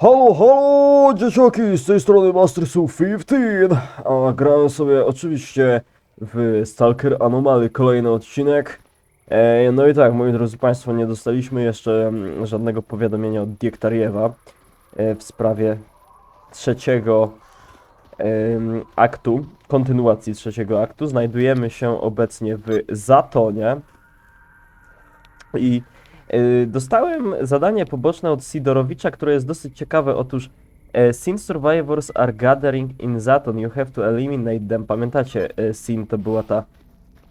Halo, halo, dzieciaki, z tej strony Mastersu 15, a grałem sobie oczywiście w Stalker Anomaly, kolejny odcinek. E, no i tak, moi drodzy Państwo, nie dostaliśmy jeszcze mm, żadnego powiadomienia od Diektariewa e, w sprawie trzeciego em, aktu, kontynuacji trzeciego aktu. Znajdujemy się obecnie w Zatonie i dostałem zadanie poboczne od Sidorowicza, które jest dosyć ciekawe. Otóż e, Sin survivors are gathering in Zaton. You have to eliminate them. Pamiętacie, e, Sin to była ta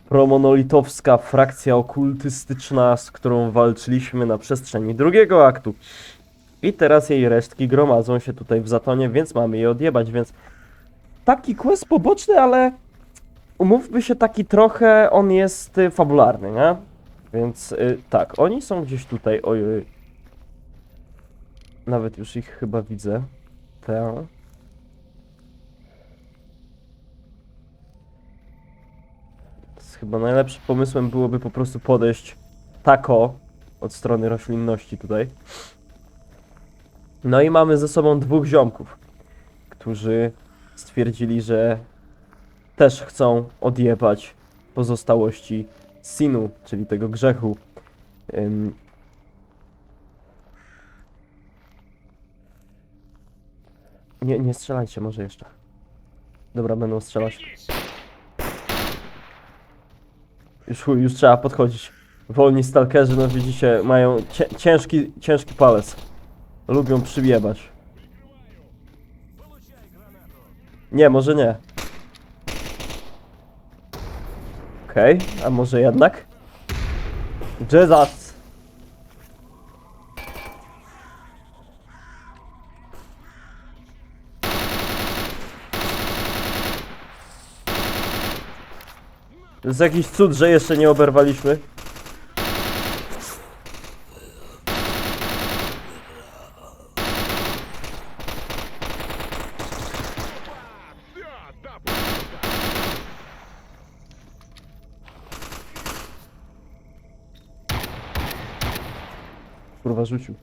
promonolitowska frakcja okultystyczna, z którą walczyliśmy na przestrzeni drugiego aktu. I teraz jej resztki gromadzą się tutaj w Zatonie, więc mamy je odjebać, więc taki quest poboczny, ale umówmy się taki trochę, on jest y, fabularny, nie? Więc y, tak, oni są gdzieś tutaj, ojej. Nawet już ich chyba widzę. Z chyba najlepszym pomysłem byłoby po prostu podejść tako od strony roślinności tutaj. No i mamy ze sobą dwóch ziomków, którzy stwierdzili, że też chcą odjebać pozostałości sinu, czyli tego grzechu. Ym. Nie, nie strzelajcie może jeszcze. Dobra, będą strzelać. Już już trzeba podchodzić. Wolni stalkerzy, no widzicie, mają ciężki, ciężki palec. Lubią przyjebać. Nie, może nie. Okej, a może jednak? Jesus! To jest jakiś cud, że jeszcze nie oberwaliśmy. Kurwa, rzucił.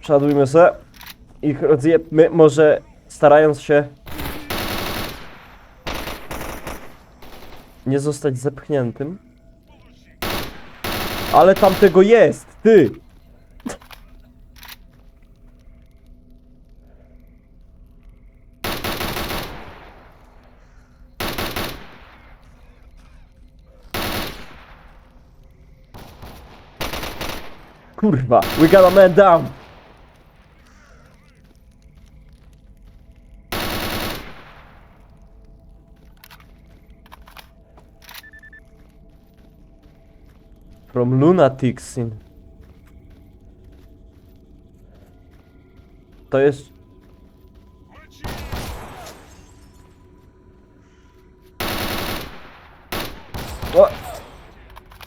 Przeładujmy se. Ich rozjebmy, może starając się nie zostać zepchniętym. Ale tam tego jest, ty! Kurwa, we got a man down! From Lunatics in... To jest... O!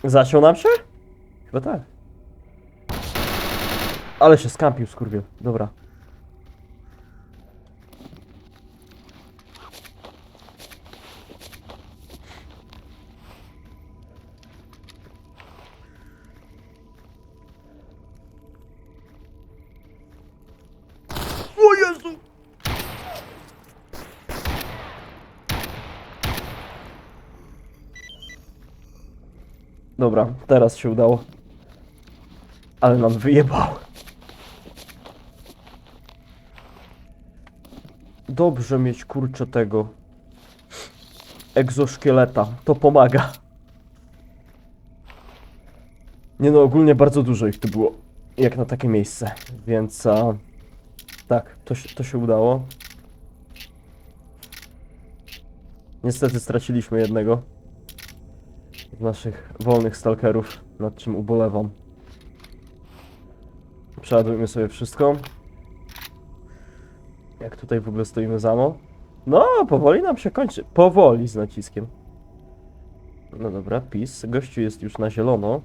Zasiął nam się? Chyba tak. Ale się skampił, skurwiel. Dobra. O! Dobra, teraz się udało. Ale nam wyjebał. Dobrze mieć kurczę tego egzoszkieleta. To pomaga. Nie no, ogólnie bardzo dużo ich tu było. Jak na takie miejsce. Więc a, tak, to, to się udało. Niestety straciliśmy jednego z naszych wolnych stalkerów, nad czym ubolewam. Przeładujmy sobie wszystko. Jak tutaj w ogóle stoimy zamo? No, powoli nam się kończy. Powoli z naciskiem. No dobra, PiS. Gościu jest już na zielono.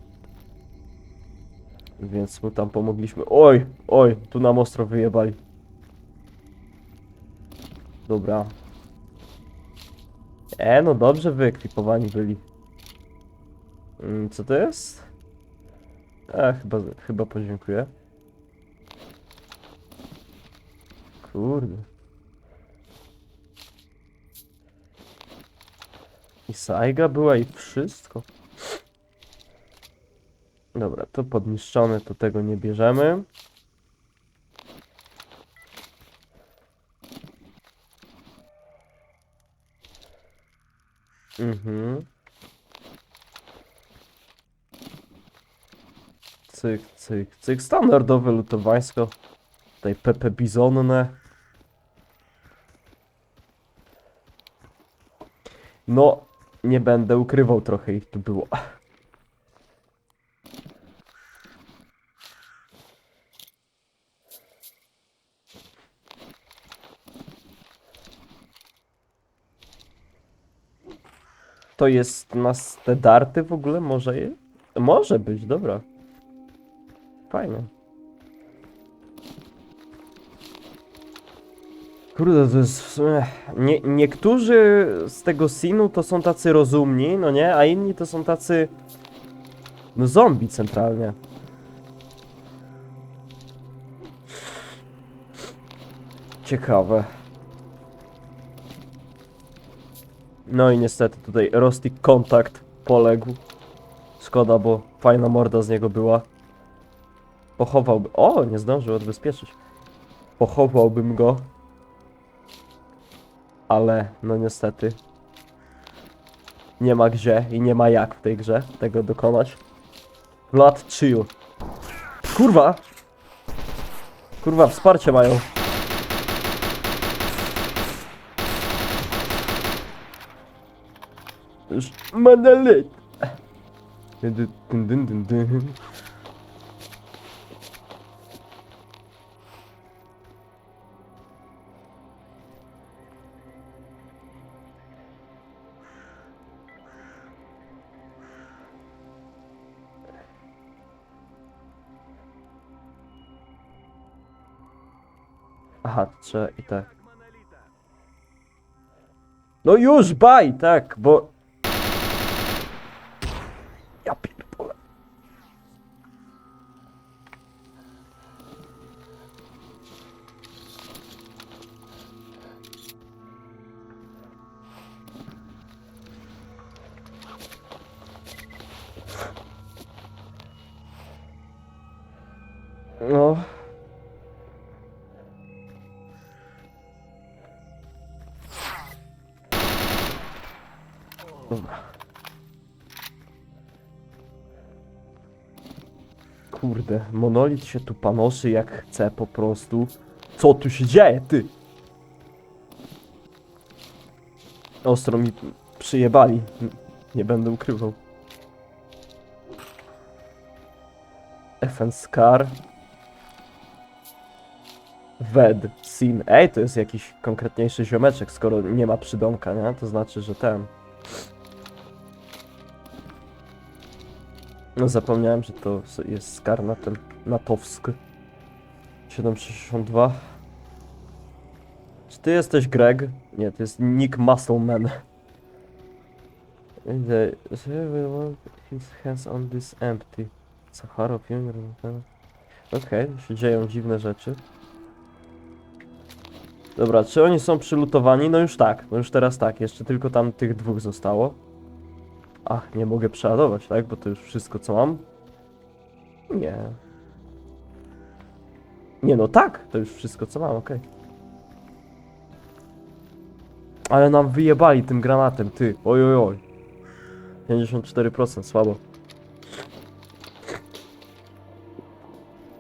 Więc mu tam pomogliśmy. Oj, oj, tu nam ostro wyjebali. Dobra. E, no dobrze wyekwipowani byli. Mm, Co to jest? A, chyba, chyba podziękuję. Kurde. I Saiga była i wszystko. Dobra, to podniszczone, to tego nie bierzemy. Mhm. Cyk, cyk, cyk. Standardowe lutowańsko. Tutaj Pepe Bizonne. No, nie będę ukrywał, trochę ich tu było. To jest na te darty w ogóle? Może je? Może być, dobra. Fajnie. Kurde, to jest. Nie, niektórzy z tego sinu to są tacy rozumni, no nie? A inni to są tacy... No zombie centralnie. Ciekawe. No i niestety tutaj Rusty Contact poległ. Szkoda, bo fajna morda z niego była. Pochowałby... O, nie zdążył odbezpieczyć. Pochowałbym go. Ale, no niestety. Nie ma gdzie i nie ma jak w tej grze tego dokonać. Vlad Chill. Kurwa! Kurwa, wsparcie mają. Już trzeba i tak. No już, baj, tak, bo... Ja pierdolę. No. Kurde, monolit się tu panoszy jak chce po prostu. Co tu się dzieje, ty? Ostro mi przyjebali. Nie będę ukrywał. FN Scar. Wed, Sin. Ej, to jest jakiś konkretniejszy ziomeczek, skoro nie ma przydomka, nie? To znaczy, że ten. No zapomniałem, że to jest ten natowsk. 762. Czy ty jesteś Greg? Nie, to jest Nick Muscleman. His hands on this empty. Sahara. Okej, okay, się dzieją dziwne rzeczy. Dobra, czy oni są przylutowani? No już tak, no już teraz tak, jeszcze tylko tam tych dwóch zostało. Ach, nie mogę przeładować, tak? Bo to już wszystko, co mam? Nie. Nie, no tak, to już wszystko, co mam, okej. Ale nam wyjebali tym granatem, ty. Oj, oj, oj. 54%, słabo.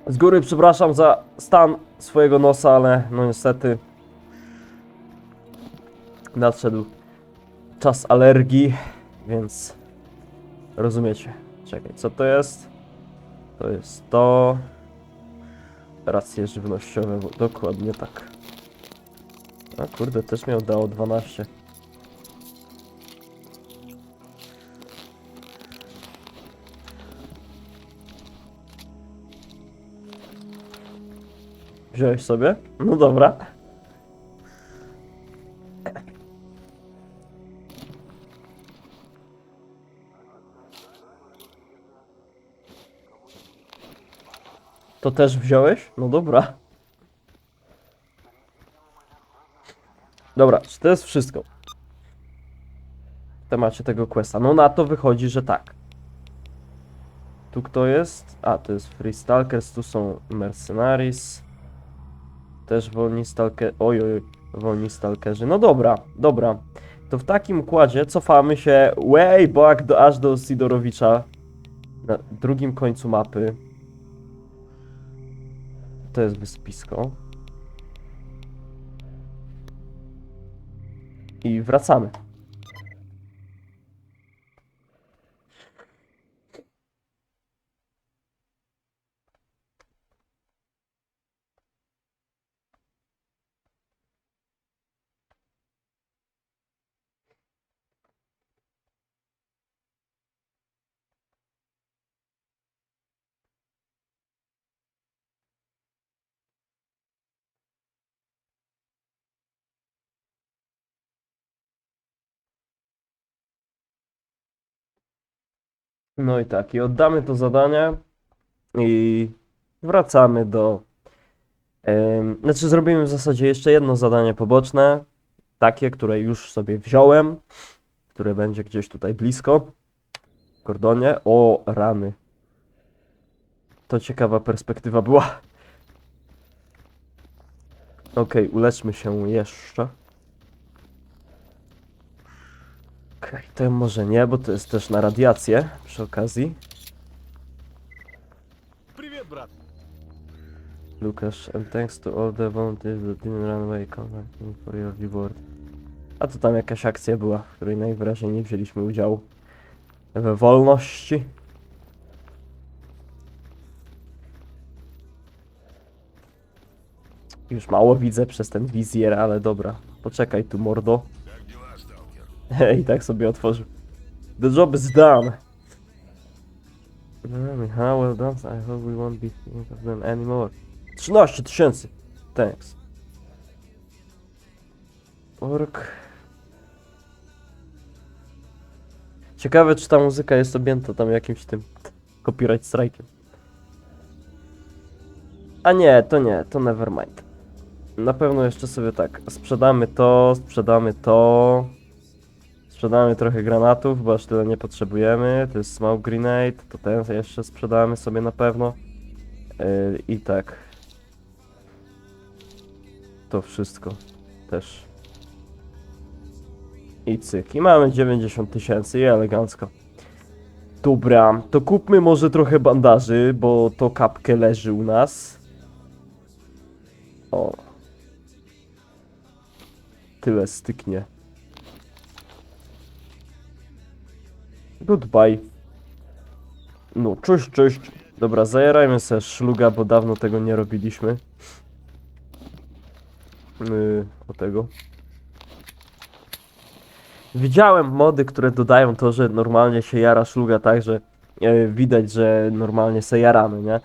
Z góry przepraszam za stan swojego nosa, ale no niestety nadszedł czas alergii, więc rozumiecie. Czekaj, co to jest? To jest to. Racje żywnościowe, dokładnie tak. A kurde, też miał dało 12. Wziąłeś sobie? No dobra. To też wziąłeś? No dobra. Dobra, czy to jest wszystko? W temacie tego questa. No na to wychodzi, że tak. Tu kto jest? A, to jest Free Stalkers, tu są Mercenaries. Też wolni stalker... Oj, oj, wolni stalkerzy. No dobra, dobra. To w takim układzie cofamy się way back do, aż do Sidorowicza. Na drugim końcu mapy. To jest wyspisko. I wracamy. No i tak, i oddamy to zadanie i wracamy do. znaczy, zrobimy w zasadzie jeszcze jedno zadanie poboczne, takie, które już sobie wziąłem, które będzie gdzieś tutaj blisko, w kordonie. O, rany. To ciekawa perspektywa była. Okej, uleczmy się jeszcze. Okej, to może nie, bo to jest też na radiację przy okazji. Привет, брат. Lukasz, and thanks to all the volunteers that didn't run away, contact for your reward. A to tam jakaś akcja była, w której najwyraźniej nie wzięliśmy udziału we wolności. Już mało widzę przez ten wizjer, ale dobra. Poczekaj tu, mordo. I tak sobie otworzył. The job is done. No, How well done, I hope we won't be thinking of them anymore. 13 tysięcy. Thanks. Ork. Ciekawe, czy ta muzyka jest objęta tam jakimś tym copyright strike'em. A nie, to nie, to nevermind. Na pewno jeszcze sobie tak, sprzedamy to, sprzedamy to. Sprzedamy trochę granatów, bo aż tyle nie potrzebujemy. To jest smoke grenade, to ten jeszcze sprzedamy sobie na pewno. Yy, I tak. To wszystko też. I cyk. I mamy 90 tysięcy i elegancko. Dobra, to kupmy może trochę bandaży, bo to kapkę leży u nas. O. Tyle styknie. Goodbye. No, cześć, cześć. Dobra, zajarajmy sobie szluga, bo dawno tego nie robiliśmy. Yy, o tego. Widziałem mody, które dodają to, że normalnie się jara szluga tak, że e, widać, że normalnie se jaramy, nie?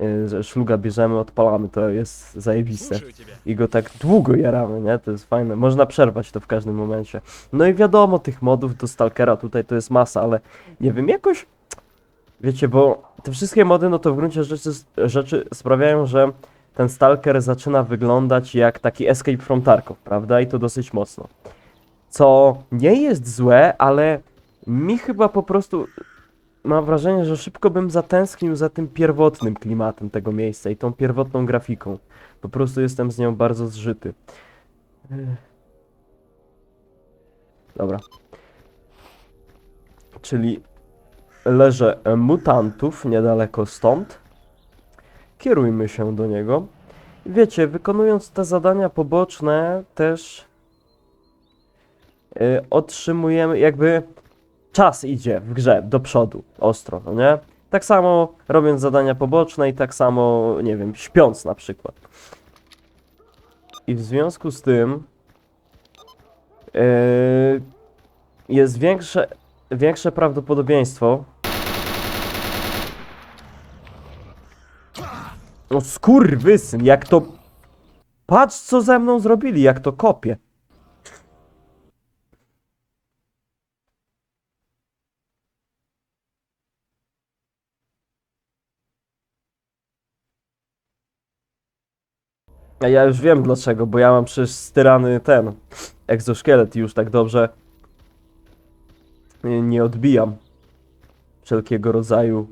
Y, szluga bierzemy, odpalamy, to jest zajebiste. I go tak długo jaramy, nie? To jest fajne. Można przerwać to w każdym momencie. No i wiadomo, tych modów do Stalkera tutaj to jest masa, ale nie wiem, jakoś... Wiecie, bo te wszystkie mody, no to w gruncie rzeczy, rzeczy sprawiają, że ten Stalker zaczyna wyglądać jak taki Escape from Tarkov, prawda? I to dosyć mocno. Co nie jest złe, ale mi chyba po prostu mam wrażenie, że szybko bym zatęsknił za tym pierwotnym klimatem tego miejsca i tą pierwotną grafiką. Po prostu jestem z nią bardzo zżyty. Dobra. Czyli leże mutantów niedaleko stąd. Kierujmy się do niego. Wiecie, wykonując te zadania poboczne też y, otrzymujemy jakby czas idzie w grze do przodu ostro, no nie? Tak samo robiąc zadania poboczne i tak samo, nie wiem, śpiąc na przykład. I w związku z tym yy, jest większe, większe prawdopodobieństwo. O skurwysyn, jak to... Patrz co ze mną zrobili, jak to kopie. A ja już wiem dlaczego, bo ja mam przecież styrany ten egzoszkielet i już tak dobrze nie- nie odbijam wszelkiego rodzaju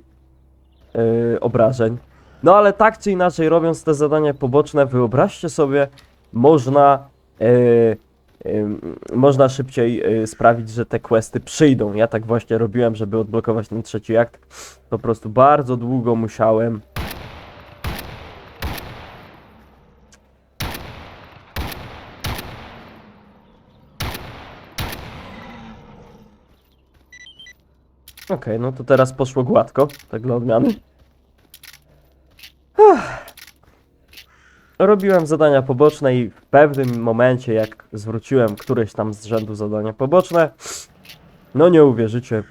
yy, obrażeń. No ale tak czy inaczej, robiąc te zadania poboczne, wyobraźcie sobie, można, yy, można szybciej sprawić, że te questy przyjdą. Ja tak właśnie robiłem, żeby odblokować ten trzeci akt. Po prostu bardzo długo musiałem Okej, no to teraz poszło gładko, tak dla odmiany. Ach. Robiłem zadania poboczne i w pewnym momencie, jak zwróciłem któreś tam z rzędu zadania poboczne, no nie uwierzycie,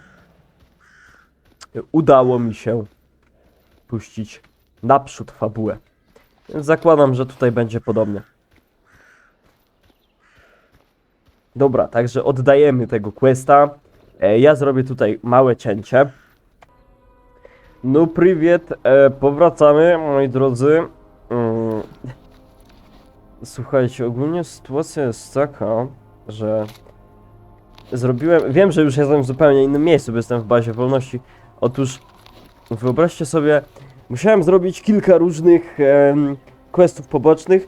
udało mi się puścić naprzód fabułę. Więc zakładam, że tutaj będzie podobnie. Dobra, także oddajemy tego questa. E, Ja zrobię tutaj małe cięcie. No priwiet, e, powracamy, moi drodzy. Mm. Słuchajcie, ogólnie sytuacja jest taka, że zrobiłem, wiem, że już jestem w zupełnie innym miejscu, bo jestem w bazie wolności. Otóż wyobraźcie sobie, musiałem zrobić kilka różnych questów pobocznych.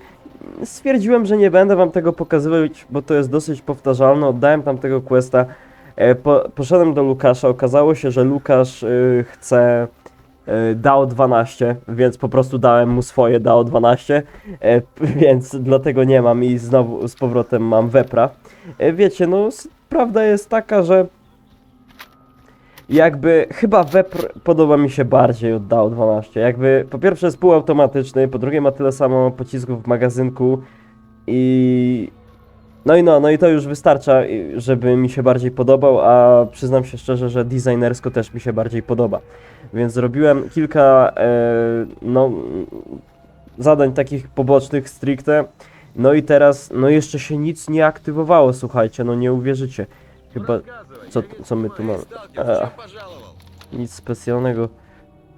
Stwierdziłem, że nie będę wam tego pokazywać, bo to jest dosyć powtarzalne. Oddałem tam tego questa. E, Po, poszedłem do Łukasza, okazało się, że Lukasz y, chce y, DAO 12, więc po prostu dałem mu swoje DAO 12, e, więc dlatego nie mam i znowu z powrotem mam Wepra. E, wiecie, no prawda jest taka, że jakby chyba Wepr podoba mi się bardziej od DAO 12. Jakby po pierwsze jest półautomatyczny, po drugie ma tyle samo pocisków w magazynku i no i no, no i to już wystarcza, żeby mi się bardziej podobał, a przyznam się szczerze, że designersko też mi się bardziej podoba. Więc zrobiłem kilka e, no, zadań takich pobocznych stricte. No i teraz, no jeszcze się nic nie aktywowało, słuchajcie, no nie uwierzycie. Chyba, co, co my tu mamy? A, nic specjalnego.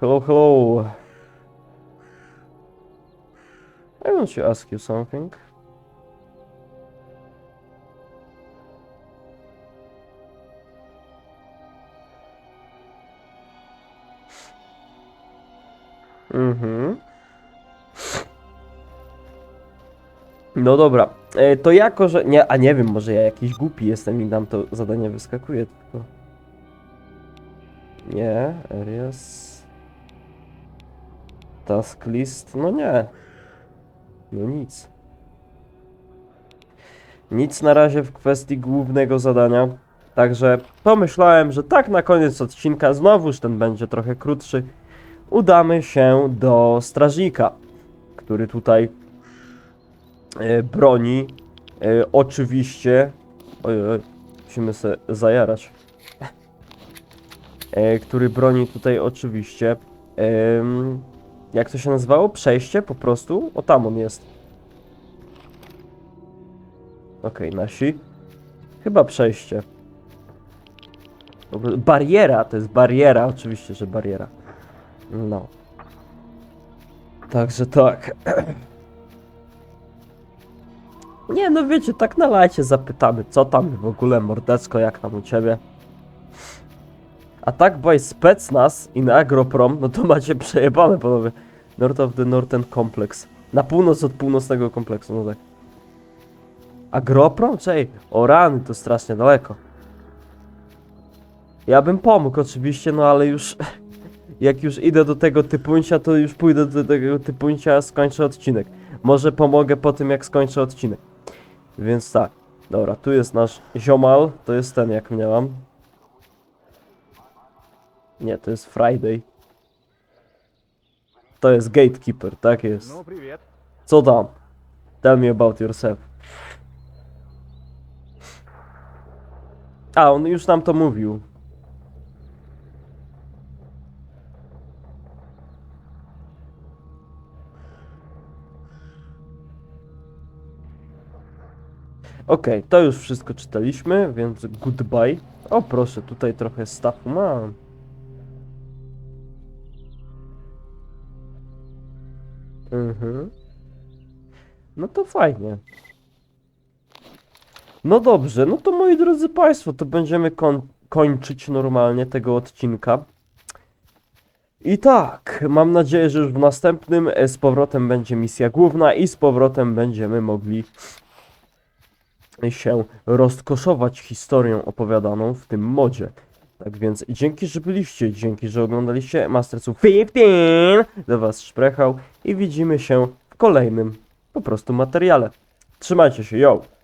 Hello, hello. I want you ask you something. Mhm. No dobra, e, to jako, że... Nie, a nie wiem, może ja jakiś głupi jestem i nam to zadanie wyskakuje, tylko... Nie, areas... Task list, no nie. No nic. Nic na razie w kwestii głównego zadania. Także pomyślałem, że tak na koniec odcinka, znowuż ten będzie trochę krótszy, udamy się do strażnika, który tutaj e, broni. E, oczywiście. Oj, oj, musimy sobie zajarać. E, który broni tutaj oczywiście. jak to się nazywało? Przejście po prostu? O tam on jest. Okej, nasi. Chyba przejście. Bariera, to jest bariera, oczywiście, że bariera. No. Także tak. Nie, no wiecie, tak na lajcie zapytamy, co tam w ogóle, mordecko, jak tam u ciebie? A tak by Specnaz i na Agroprom, no to macie przejebane, panowie. North of the Northern Complex. Na północ od północnego kompleksu, no tak. Agroprom? Czej, o rany, to strasznie daleko. Ja bym pomógł oczywiście, no ale już jak już idę do tego typuńcia, to już pójdę do tego typuńcia, skończę odcinek. Może pomogę po tym, jak skończę odcinek. Więc tak. Dobra, tu jest nasz ziomal. To jest ten, jak miałam. Nie, to jest Friday. To jest Gatekeeper, tak jest. No, Co tam? Tell me about yourself. A, on już nam to mówił. Okej, to już wszystko czytaliśmy, więc goodbye. O proszę, tutaj trochę staffu mam. Mhm. No to fajnie. No dobrze, no to moi drodzy Państwo, to będziemy koń kończyć normalnie tego odcinka. I tak, mam nadzieję, że już w następnym e, z powrotem będzie misja główna i z powrotem będziemy mogli się rozkoszować historią opowiadaną w tym modzie. Tak więc dzięki, że byliście, dzięki, że oglądaliście Mastersu 15. Do Was szprechał i widzimy się w kolejnym po prostu materiale. Trzymajcie się, yo!